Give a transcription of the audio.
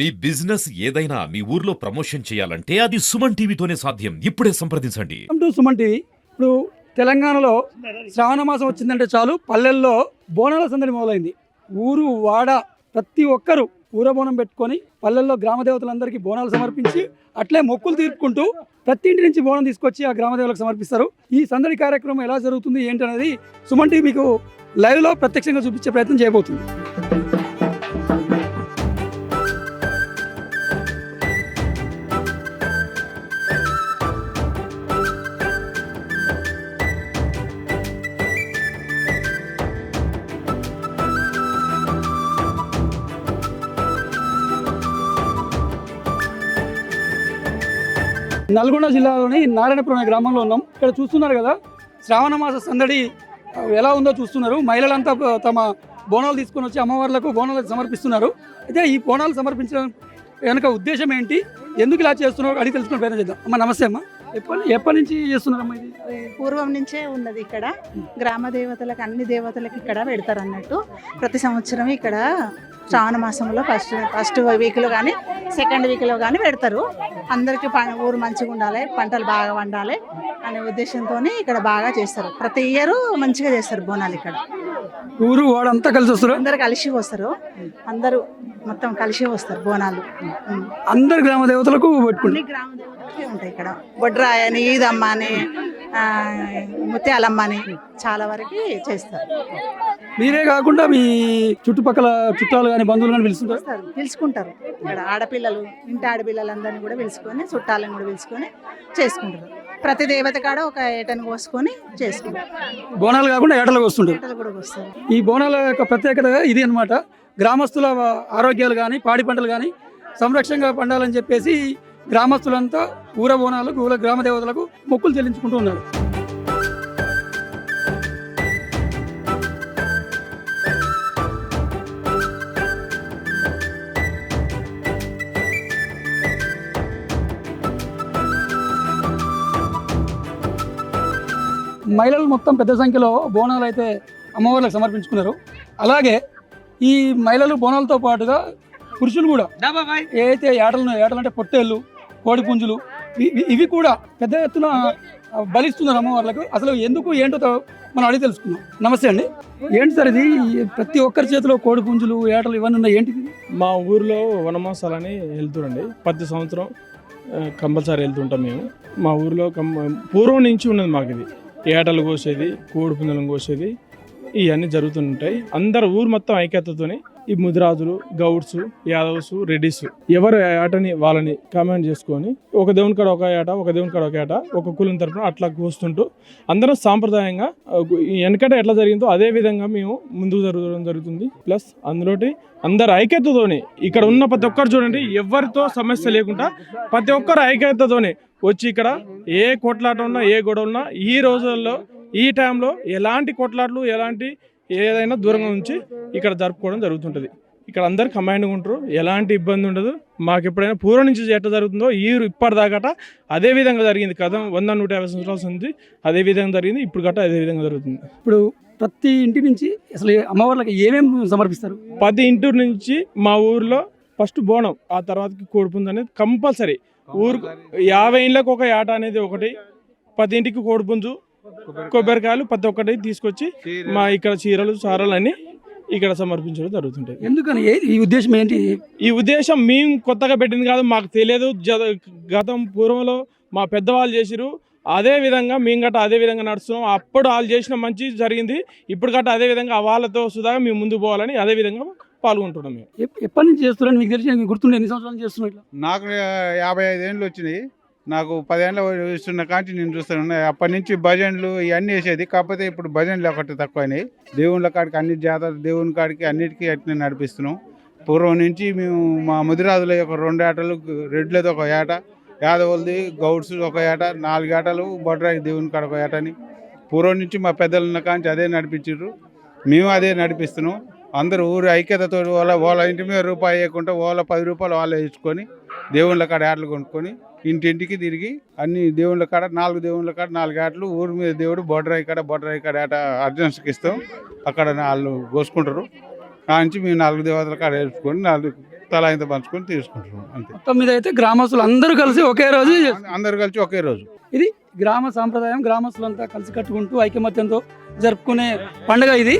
మీ business ఏదైనా మీ ఊర్లో promotion చేయాలంటే అది సుమన్ టీవీతోనే సాధ్యం. ఇప్పుడే సంప్రదించండి. To Suman TV. ఇప్పుడు తెలంగాణలో శ్రావణ మాసం వచ్చిందంటే చాలు పల్లెల్లో బోనాల సందడి మొదలైంది. ఊరు వాడ ప్రతి ఒక్కరు ఊర బోనం పెట్టుకొని పల్లెల్లో గ్రామ దేవతలందరికీ బోనాలు సమర్పించి అట్లే మొక్కులు తీర్పుకుంటూ ప్రతి ఇంటి నుంచి బోనం తీసుకొచ్చి ఆ గ్రామ దేవతలకు సమర్పిస్తారు. ఈ సందడి కార్యక్రమం ఎలా జరుగుతుంది ఏంటనేది సుమన్ టీవీ మీకు లైవ్లో ప్రత్యక్షంగా చూపించే ప్రయత్నం చేయబోతుంది. నల్గొండ జిల్లాలోని నారాయణపురం గ్రామంలో ఉన్నాం. ఇక్కడ చూస్తున్నారు కదా శ్రావణ మాస సందడి ఎలా ఉందో చూస్తున్నారు. మహిళలంతా తమ బోనాలు తీసుకొని వచ్చి అమ్మవార్లకు బోనాలు సమర్పిస్తున్నారు. అయితే ఈ బోనాలు సమర్పించడం వెనక ఉద్దేశం ఏంటి? ఎందుకు ఇలా చేస్తున్నారో అడిగి తెలుసుకునే ప్రయత్నం చేద్దాం. అమ్మ నమస్తే అమ్మ. ఎప్పటి ఎప్పటి నుంచి చేస్తున్నారమ్మా ఇది? పూర్వం నుంచే ఉన్నది ఇక్కడ. గ్రామ దేవతలకు అన్ని దేవతలకు ఇక్కడ పెడతారు అన్నట్టు. ప్రతి సంవత్సరం ఇక్కడ శ్రావణ మాసంలో ఫస్ట్ ఫస్ట్ వీక్లో కానీ సెకండ్ వీక్లో కానీ పెడతారు. అందరికీ ఊరు మంచిగా ఉండాలి పంటలు బాగా వండాలి అనే ఉద్దేశంతో ఇక్కడ బాగా చేస్తారు. ప్రతి ఇయర్ మంచిగా చేస్తారు బోనాలు ఇక్కడ. ఊరు వాడంతా కలిసి వస్తారు? అందరు కలిసి వస్తారు. అందరూ మొత్తం కలిసి వస్తారు బోనాలు. అందరు గ్రామ దేవతలకు పెట్టుకుంటారు. గ్రామ దేవతలకే ఉంటాయి ఇక్కడ. బొడ్రాయి అని ఈదమ్మ అని ముత్యాలమ్మ అని చాలా వరకు చేస్తారు. మీరే కాకుండా మీ చుట్టుపక్కల చుట్టాలు కానీ బంధువులు కానీ వస్తారు. పిలుచుకుంటారు. ఇక్కడ ఆడపిల్లలు ఇంటి ఆడపిల్లలందరినీ కూడా పిలుచుకొని చుట్టాలను కూడా పిలుచుకొని చేసుకుంటారు. ప్రతి దేవత కాడ ఒక ఏటను కోసుకొని చేసుకుంటారు. బోనాలు కాకుండా ఏటలు కూడా వస్తారు ఈ బోనాల యొక్క ప్రత్యేకత ఇది అన్నమాట. గ్రామస్తుల ఆరోగ్యాలు కానీ పాడి పంటలు కానీ సంరక్షణగా పండాలని చెప్పేసి గ్రామస్తులంతా ఊర బోనాలకు ఊర గ్రామ దేవతలకు మొక్కులు చెల్లించుకుంటూ ఉన్నారు. మహిళలు మొత్తం పెద్ద సంఖ్యలో బోనాలు అయితే అమ్మవార్లకు సమర్పించుకున్నారు. అలాగే ఈ మహిళలు బోనాలతో పాటుగా పురుషులు కూడా ఏదైతే ఏటలు ఏటలు అంటే పొట్టేళ్ళు కోడి పుంజులు ఇ- ఇ- ఇవి కూడా పెద్ద ఎత్తున బలిస్తున్నారు అమ్మవార్లకు. అసలు ఎందుకు ఏంటో మనం అడిగి తెలుసుకుందాం. నమస్తే అండి. ఏంటి సార్ ఇది? ఈ ప్రతి ఒక్కరి చేతిలో కోడి పుంజులు ఏటలు ఇవన్నీ ఉన్నాయి? ఏంటిది మా ఊర్లో వనమాసాలని వెళ్తుండండి ప్రతి సంవత్సరం కంపల్సరీ వెళ్తుంటాం మేము. మా ఊర్లో కం పూర్వం నుంచి ఉన్నది మాకు ఇది. ఏటలు కోసేది కోడి పుంజలను కోసేది. ఇవన్నీ జరుగుతుంటాయి. అందరు ఊరు మొత్తం ఐక్యతతోని ఈ ముదిరాజులు గౌడ్స్ యాదవ్స్ రెడ్డిస్ ఎవరు ఏటని వాళ్ళని కామెంట్ చేసుకొని ఒక దేవుని కాడ ఒక ఏట ఒక దేవుని కాడ ఒక ఏట ఒక కులం తరపున అట్లా కూస్తుంటూ అందరం సాంప్రదాయంగా ఈ వెనకట ఎట్లా జరిగిందో అదే విధంగా మేము ముందుకు జరగడం జరుగుతుంది. ప్లస్ అందులోటి అందరు ఐక్యతతోని ఇక్కడ ఉన్న ప్రతి ఒక్కరు చూడండి ఎవరితో సమస్య లేకుండా ప్రతి ఒక్కరు ఐక్యతతోని వచ్చి ఇక్కడ ఏ కొట్లాట ఉన్నా ఏ గొడవ ఉన్నా ఈ రోజుల్లో ఈ టైంలో ఎలాంటి కొట్లాట్లు ఎలాంటి ఏదైనా దూరంగా ఉంచి ఇక్కడ జరుపుకోవడం జరుగుతుంటుంది. ఇక్కడ అందరు కమాండ్గా ఉంటారు. ఎలాంటి ఇబ్బంది ఉండదు. మాకు ఎప్పుడైనా పూర్వం నుంచి ఎట్లా జరుగుతుందో ఈ ఇప్పటిదాకట అదే విధంగా జరిగింది. కథ వంద నూట యాభై సంవత్సరాల నుంచి అదే విధంగా జరిగింది. ఇప్పుడు గట్ట అదే విధంగా జరుగుతుంది. ఇప్పుడు ప్రతి ఇంటి నుంచి అసలు అమ్మవార్లకు ఏమేమి సమర్పిస్తారు? పది ఇంటి నుంచి మా ఊర్లో ఫస్ట్ బోనం ఆ తర్వాతకి కోడిపుంజు అనేది కంపల్సరీ. ఊరు యాభై ఇండ్లకు ఒక ఆట అనేది ఒకటి పది ఇంటికి కోడిపుంజు కొబ్బరికాయలు. ప్రతి ఒక్కటి తీసుకొచ్చి మా ఇక్కడ చీరలు చారలు అన్ని ఇక్కడ సమర్పించడం జరుగుతుంటాయి. ఎందుకని? ఈ ఉద్దేశం ఏంటి? ఈ ఉద్దేశం మేము కొత్తగా పెట్టింది కాదు మాకు తెలియదు. జ- గతం పూర్వంలో మా పెద్దవాళ్ళు చేసిరు అదే విధంగా మేము గట్ట అదే విధంగా నడుస్తున్నాం. అప్పుడు వాళ్ళు చేసిన మంచి జరిగింది. ఇప్పుడు గట్ట అదే విధంగా వాళ్ళతో సుధా మేము ముందుకు పోవాలని అదే విధంగా పాల్గొంటున్నాం మేము. ఎప్- ఎప్పటి నుంచి చేస్తున్నారని మీకు తెలిసి మీకు గుర్తుండే ఎన్ని సంవత్సరాలు నాకు యాభై ఐదు ఏళ్ళు వచ్చినాయి. నాకు పదేళ్ళ ఇస్తున్న కాంచి నేను చూస్తున్నాను అప్పటి నుంచి భజనలు ఇవన్నీ వేసేది కాకపోతే ఇప్పుడు భజనలు ఒకటి తక్కువని దేవుళ్ళ కాడికి అన్ని జాతర దేవుని కాడికి అన్నిటికీ అట్నే నడిపిస్తున్నాం. పూర్వం నుంచి మేము మా ముదిరాజుల యొక్క రెండు ఆటలు రెడ్లది ఒక ఏట యాదవులది గౌడ్స్ ఒక ఏట నాలుగు ఆటలు బొడ్రాయి దేవుని కాడ ఒక ఏటని పూర్వం నుంచి మా పెద్దలు ఉన్న కాంచి అదే నడిపించారు మేము అదే నడిపిస్తున్నాం. అందరూ ఊరు ఐక్యతతో వాళ్ళ వాళ్ళ ఇంటి మీద రూపాయి వేయకుండా వాళ్ళ పది రూపాయలు వాళ్ళే ఇచ్చుకొని దేవుళ్ళ కాడ ఆటలు కొనుక్కొని ఇంటింటికి తిరిగి అన్ని దేవుళ్ళ కాడ నాలుగు దేవుళ్ళ కాడ నాలుగు ఆటలు ఊరి మీద దేవుడు బొడ్రాయి కాడ బొడ్రాయి కాడ ఆట అర్జెన్స్కి ఇస్తాం. అక్కడ వాళ్ళు కోసుకుంటారు. ఆ నుంచి మేము నాలుగు దేవతల కాడ వేసుకొని నాలుగు తలా ఇంత పంచుకొని తీసుకుంటున్నాం అంతే. మొత్తం మీద అయితే గ్రామస్తులు అందరూ కలిసి ఒకే రోజు. అందరు కలిసి ఒకే రోజు. ఇది గ్రామ సాంప్రదాయం. గ్రామస్తులంతా కలిసి కట్టుకుంటూ ఐకమత్యంతో జరుపుకునే పండుగ ఇది.